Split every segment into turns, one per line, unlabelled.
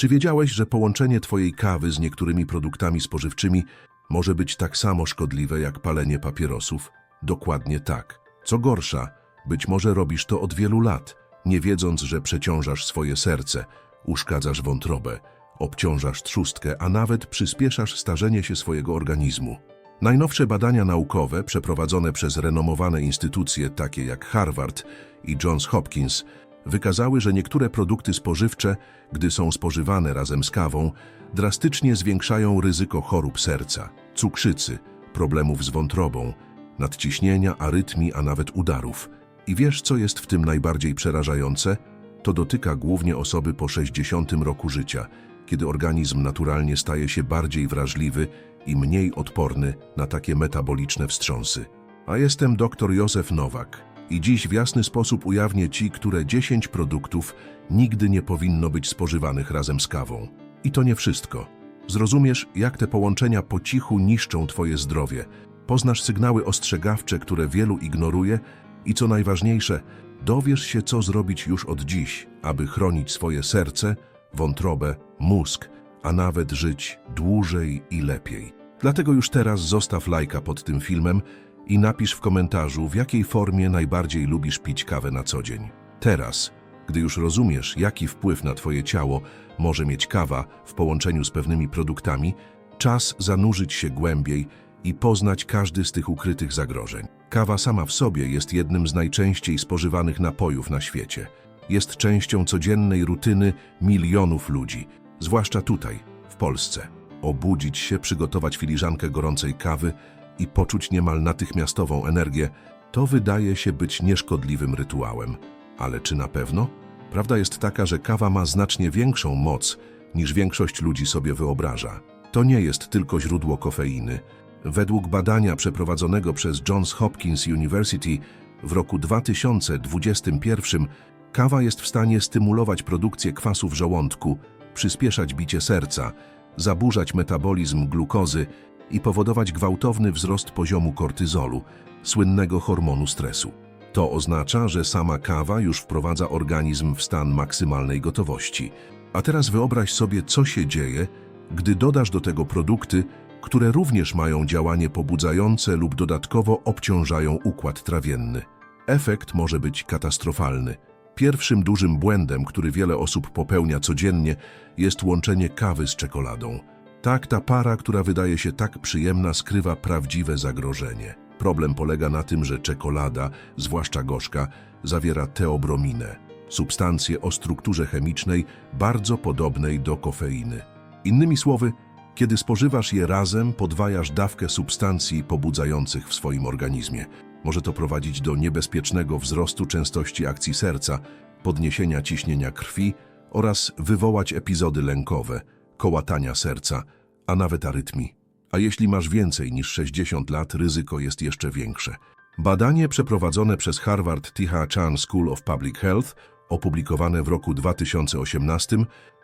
Czy wiedziałeś, że połączenie twojej kawy z niektórymi produktami spożywczymi może być tak samo szkodliwe jak palenie papierosów? Dokładnie tak. Co gorsza, być może robisz to od wielu lat, nie wiedząc, że przeciążasz swoje serce, uszkadzasz wątrobę, obciążasz trzustkę, a nawet przyspieszasz starzenie się swojego organizmu. Najnowsze badania naukowe przeprowadzone przez renomowane instytucje takie jak Harvard i Johns Hopkins wykazały, że niektóre produkty spożywcze, gdy są spożywane razem z kawą, drastycznie zwiększają ryzyko chorób serca, cukrzycy, problemów z wątrobą, nadciśnienia, arytmii, a nawet udarów. I wiesz, co jest w tym najbardziej przerażające? To dotyka głównie osoby po 60 roku życia, kiedy organizm naturalnie staje się bardziej wrażliwy i mniej odporny na takie metaboliczne wstrząsy. A jestem dr Józef Nowak i dziś w jasny sposób ujawnię Ci, które 10 produktów nigdy nie powinno być spożywanych razem z kawą. I to nie wszystko. Zrozumiesz, jak te połączenia po cichu niszczą Twoje zdrowie, poznasz sygnały ostrzegawcze, które wielu ignoruje i co najważniejsze, dowiesz się, co zrobić już od dziś, aby chronić swoje serce, wątrobę, mózg, a nawet żyć dłużej i lepiej. Dlatego już teraz zostaw lajka pod tym filmem i napisz w komentarzu, w jakiej formie najbardziej lubisz pić kawę na co dzień. Teraz, gdy już rozumiesz, jaki wpływ na Twoje ciało może mieć kawa w połączeniu z pewnymi produktami, czas zanurzyć się głębiej i poznać każdy z tych ukrytych zagrożeń. Kawa sama w sobie jest jednym z najczęściej spożywanych napojów na świecie. Jest częścią codziennej rutyny milionów ludzi, zwłaszcza tutaj, w Polsce. Obudzić się, przygotować filiżankę gorącej kawy i poczuć niemal natychmiastową energię, to wydaje się być nieszkodliwym rytuałem. Ale czy na pewno? Prawda jest taka, że kawa ma znacznie większą moc, niż większość ludzi sobie wyobraża. To nie jest tylko źródło kofeiny. Według badania przeprowadzonego przez Johns Hopkins University w roku 2021 kawa jest w stanie stymulować produkcję kwasu w żołądku, przyspieszać bicie serca, zaburzać metabolizm glukozy i powodować gwałtowny wzrost poziomu kortyzolu, słynnego hormonu stresu. To oznacza, że sama kawa już wprowadza organizm w stan maksymalnej gotowości. A teraz wyobraź sobie, co się dzieje, gdy dodasz do tego produkty, które również mają działanie pobudzające lub dodatkowo obciążają układ trawienny. Efekt może być katastrofalny. Pierwszym dużym błędem, który wiele osób popełnia codziennie, jest łączenie kawy z czekoladą. Tak, ta para, która wydaje się tak przyjemna, skrywa prawdziwe zagrożenie. Problem polega na tym, że czekolada, zwłaszcza gorzka, zawiera teobrominę, substancję o strukturze chemicznej bardzo podobnej do kofeiny. Innymi słowy, kiedy spożywasz je razem, podwajasz dawkę substancji pobudzających w swoim organizmie. Może to prowadzić do niebezpiecznego wzrostu częstości akcji serca, podniesienia ciśnienia krwi oraz wywołać epizody lękowe, kołatania serca, a nawet arytmii. A jeśli masz więcej niż 60 lat, ryzyko jest jeszcze większe. Badanie przeprowadzone przez Harvard T.H. Chan School of Public Health, opublikowane w roku 2018,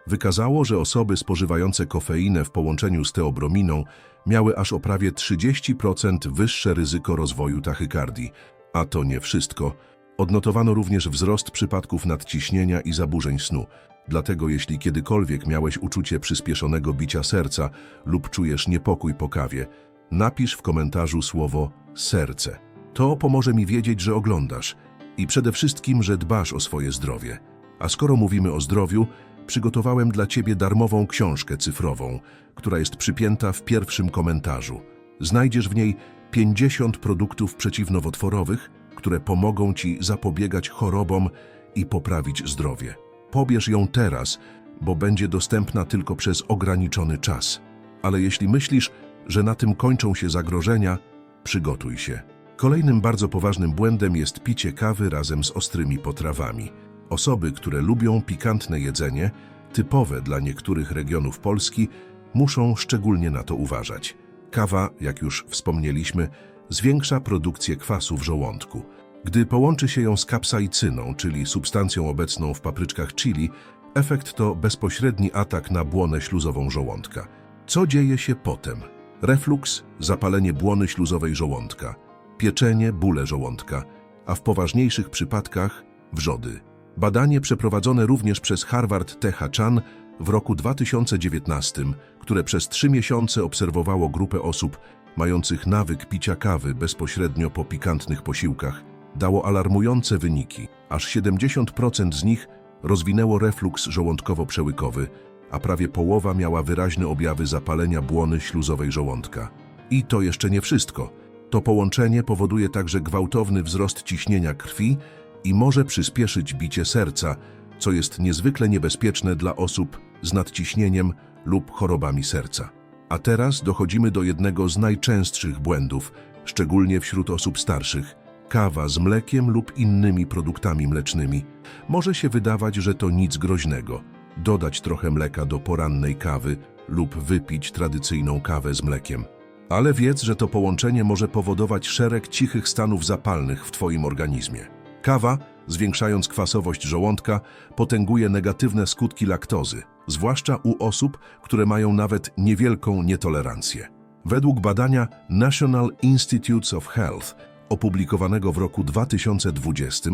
wykazało, że osoby spożywające kofeinę w połączeniu z teobrominą miały aż o prawie 30% wyższe ryzyko rozwoju tachykardii. A to nie wszystko. Odnotowano również wzrost przypadków nadciśnienia i zaburzeń snu. Dlatego jeśli kiedykolwiek miałeś uczucie przyspieszonego bicia serca lub czujesz niepokój po kawie, napisz w komentarzu słowo serce. To pomoże mi wiedzieć, że oglądasz i przede wszystkim, że dbasz o swoje zdrowie. A skoro mówimy o zdrowiu, przygotowałem dla Ciebie darmową książkę cyfrową, która jest przypięta w pierwszym komentarzu. Znajdziesz w niej 50 produktów przeciwnowotworowych, które pomogą Ci zapobiegać chorobom i poprawić zdrowie. Pobierz ją teraz, bo będzie dostępna tylko przez ograniczony czas. Ale jeśli myślisz, że na tym kończą się zagrożenia, przygotuj się. Kolejnym bardzo poważnym błędem jest picie kawy razem z ostrymi potrawami. Osoby, które lubią pikantne jedzenie, typowe dla niektórych regionów Polski, muszą szczególnie na to uważać. Kawa, jak już wspomnieliśmy, zwiększa produkcję kwasu w żołądku. Gdy połączy się ją z kapsaicyną, czyli substancją obecną w papryczkach chili, efekt to bezpośredni atak na błonę śluzową żołądka. Co dzieje się potem? Refluks, zapalenie błony śluzowej żołądka, pieczenie, bóle żołądka, a w poważniejszych przypadkach wrzody. Badanie przeprowadzone również przez Harvard T.H. Chan w roku 2019, które przez trzy miesiące obserwowało grupę osób mających nawyk picia kawy bezpośrednio po pikantnych posiłkach, dało alarmujące wyniki. Aż 70% z nich rozwinęło refluks żołądkowo-przełykowy, a prawie połowa miała wyraźne objawy zapalenia błony śluzowej żołądka. I to jeszcze nie wszystko. To połączenie powoduje także gwałtowny wzrost ciśnienia krwi i może przyspieszyć bicie serca, co jest niezwykle niebezpieczne dla osób z nadciśnieniem lub chorobami serca. A teraz dochodzimy do jednego z najczęstszych błędów, szczególnie wśród osób starszych. Kawa z mlekiem lub innymi produktami mlecznymi. Może się wydawać, że to nic groźnego. Dodać trochę mleka do porannej kawy lub wypić tradycyjną kawę z mlekiem. Ale wiedz, że to połączenie może powodować szereg cichych stanów zapalnych w Twoim organizmie. Kawa, zwiększając kwasowość żołądka, potęguje negatywne skutki laktozy, zwłaszcza u osób, które mają nawet niewielką nietolerancję. Według badania National Institutes of Health, opublikowanego w roku 2020,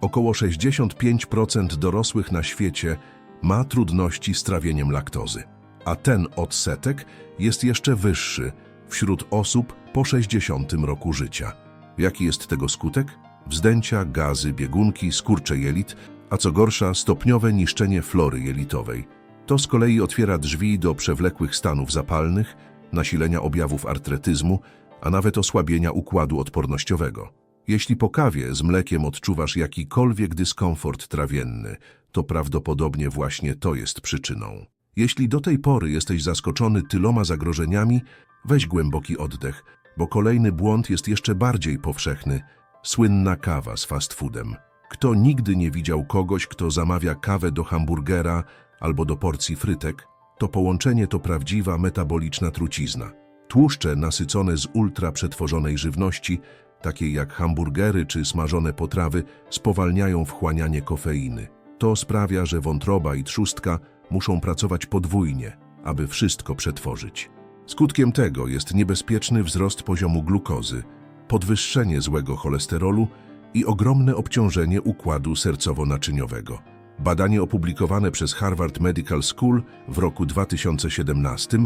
około 65% dorosłych na świecie ma trudności z trawieniem laktozy, a ten odsetek jest jeszcze wyższy wśród osób po 60 roku życia. Jaki jest tego skutek? Wzdęcia, gazy, biegunki, skurcze jelit, a co gorsza stopniowe niszczenie flory jelitowej. To z kolei otwiera drzwi do przewlekłych stanów zapalnych, nasilenia objawów artretyzmu, a nawet osłabienia układu odpornościowego. Jeśli po kawie z mlekiem odczuwasz jakikolwiek dyskomfort trawienny, to prawdopodobnie właśnie to jest przyczyną. Jeśli do tej pory jesteś zaskoczony tyloma zagrożeniami, weź głęboki oddech, bo kolejny błąd jest jeszcze bardziej powszechny. Słynna kawa z fast foodem. Kto nigdy nie widział kogoś, kto zamawia kawę do hamburgera albo do porcji frytek, to połączenie to prawdziwa metaboliczna trucizna. Tłuszcze nasycone z ultra przetworzonej żywności, takiej jak hamburgery czy smażone potrawy, spowalniają wchłanianie kofeiny. To sprawia, że wątroba i trzustka muszą pracować podwójnie, aby wszystko przetworzyć. Skutkiem tego jest niebezpieczny wzrost poziomu glukozy, podwyższenie złego cholesterolu i ogromne obciążenie układu sercowo-naczyniowego. Badanie opublikowane przez Harvard Medical School w roku 2017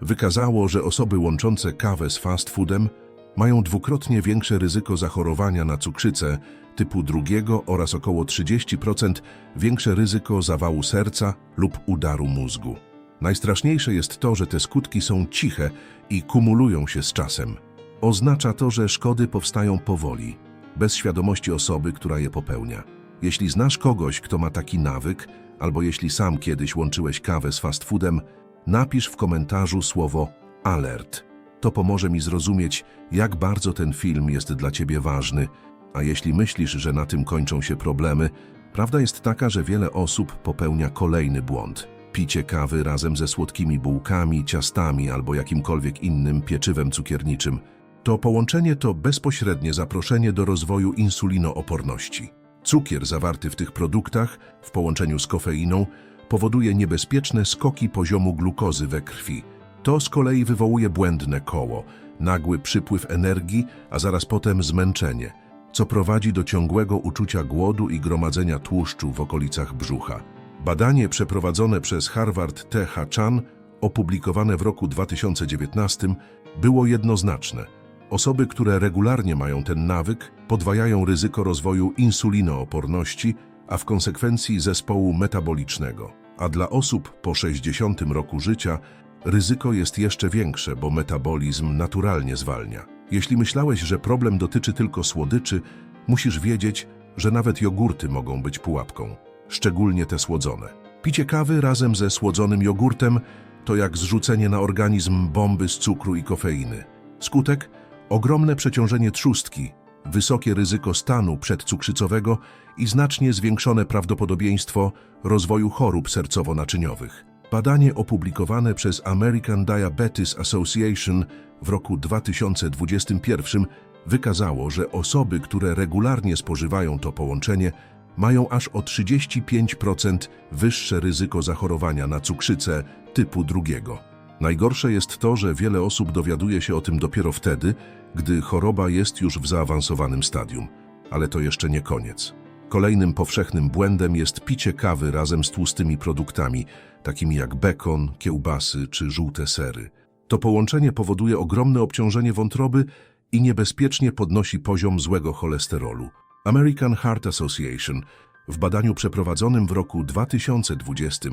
wykazało, że osoby łączące kawę z fast foodem mają dwukrotnie większe ryzyko zachorowania na cukrzycę typu drugiego oraz około 30% większe ryzyko zawału serca lub udaru mózgu. Najstraszniejsze jest to, że te skutki są ciche i kumulują się z czasem. Oznacza to, że szkody powstają powoli, bez świadomości osoby, która je popełnia. Jeśli znasz kogoś, kto ma taki nawyk, albo jeśli sam kiedyś łączyłeś kawę z fast foodem, napisz w komentarzu słowo alert. To pomoże mi zrozumieć, jak bardzo ten film jest dla ciebie ważny, a jeśli myślisz, że na tym kończą się problemy, prawda jest taka, że wiele osób popełnia kolejny błąd. Picie kawy razem ze słodkimi bułkami, ciastami albo jakimkolwiek innym pieczywem cukierniczym. To połączenie to bezpośrednie zaproszenie do rozwoju insulinooporności. Cukier zawarty w tych produktach, w połączeniu z kofeiną, powoduje niebezpieczne skoki poziomu glukozy we krwi. To z kolei wywołuje błędne koło, nagły przypływ energii, a zaraz potem zmęczenie, co prowadzi do ciągłego uczucia głodu i gromadzenia tłuszczu w okolicach brzucha. Badanie przeprowadzone przez Harvard T. H. Chan, opublikowane w roku 2019, było jednoznaczne. Osoby, które regularnie mają ten nawyk, podwajają ryzyko rozwoju insulinooporności, a w konsekwencji zespołu metabolicznego. A dla osób po 60 roku życia ryzyko jest jeszcze większe, bo metabolizm naturalnie zwalnia. Jeśli myślałeś, że problem dotyczy tylko słodyczy, musisz wiedzieć, że nawet jogurty mogą być pułapką, szczególnie te słodzone. Picie kawy razem ze słodzonym jogurtem to jak zrzucenie na organizm bomby z cukru i kofeiny. Skutek? Ogromne przeciążenie trzustki, wysokie ryzyko stanu przedcukrzycowego i znacznie zwiększone prawdopodobieństwo rozwoju chorób sercowo-naczyniowych. Badanie opublikowane przez American Diabetes Association w roku 2021 wykazało, że osoby, które regularnie spożywają to połączenie, mają aż o 35% wyższe ryzyko zachorowania na cukrzycę typu drugiego. Najgorsze jest to, że wiele osób dowiaduje się o tym dopiero wtedy, gdy choroba jest już w zaawansowanym stadium. Ale to jeszcze nie koniec. Kolejnym powszechnym błędem jest picie kawy razem z tłustymi produktami, takimi jak bekon, kiełbasy czy żółte sery. To połączenie powoduje ogromne obciążenie wątroby i niebezpiecznie podnosi poziom złego cholesterolu. American Heart Association w badaniu przeprowadzonym w roku 2020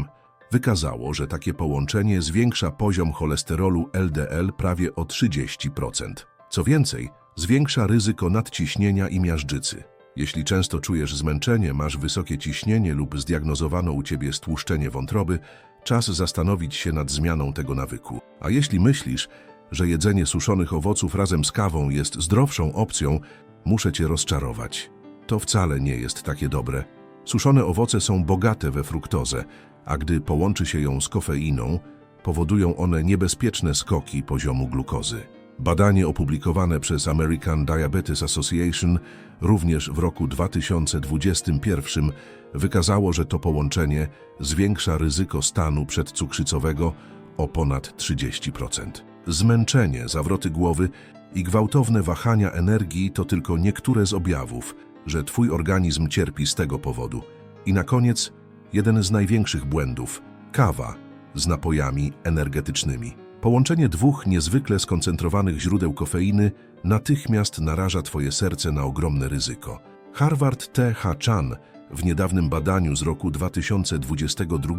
wykazało, że takie połączenie zwiększa poziom cholesterolu LDL prawie o 30%. Co więcej, zwiększa ryzyko nadciśnienia i miażdżycy. Jeśli często czujesz zmęczenie, masz wysokie ciśnienie lub zdiagnozowano u ciebie stłuszczenie wątroby, czas zastanowić się nad zmianą tego nawyku. A jeśli myślisz, że jedzenie suszonych owoców razem z kawą jest zdrowszą opcją, muszę cię rozczarować. To wcale nie jest takie dobre. Suszone owoce są bogate we fruktozę, a gdy połączy się ją z kofeiną, powodują one niebezpieczne skoki poziomu glukozy. Badanie opublikowane przez American Diabetes Association również w roku 2021 wykazało, że to połączenie zwiększa ryzyko stanu przedcukrzycowego o ponad 30%. Zmęczenie, zawroty głowy i gwałtowne wahania energii to tylko niektóre z objawów, że Twój organizm cierpi z tego powodu. I na koniec jeden z największych błędów kawa z napojami energetycznymi. Połączenie dwóch niezwykle skoncentrowanych źródeł kofeiny natychmiast naraża Twoje serce na ogromne ryzyko. Harvard T. H. Chan w niedawnym badaniu z roku 2022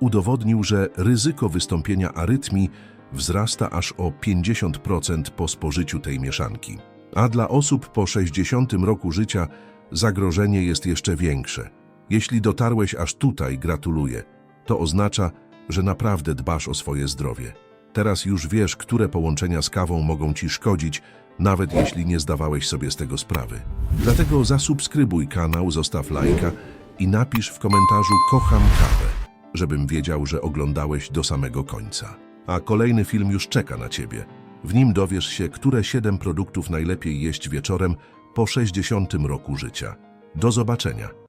udowodnił, że ryzyko wystąpienia arytmii wzrasta aż o 50% po spożyciu tej mieszanki. A dla osób po 60 roku życia zagrożenie jest jeszcze większe. Jeśli dotarłeś aż tutaj, gratuluję. To oznacza, że naprawdę dbasz o swoje zdrowie. Teraz już wiesz, które połączenia z kawą mogą ci szkodzić, nawet jeśli nie zdawałeś sobie z tego sprawy. Dlatego zasubskrybuj kanał, zostaw lajka i napisz w komentarzu kocham kawę, żebym wiedział, że oglądałeś do samego końca. A kolejny film już czeka na ciebie. W nim dowiesz się, które 7 produktów najlepiej jeść wieczorem po 60 roku życia. Do zobaczenia.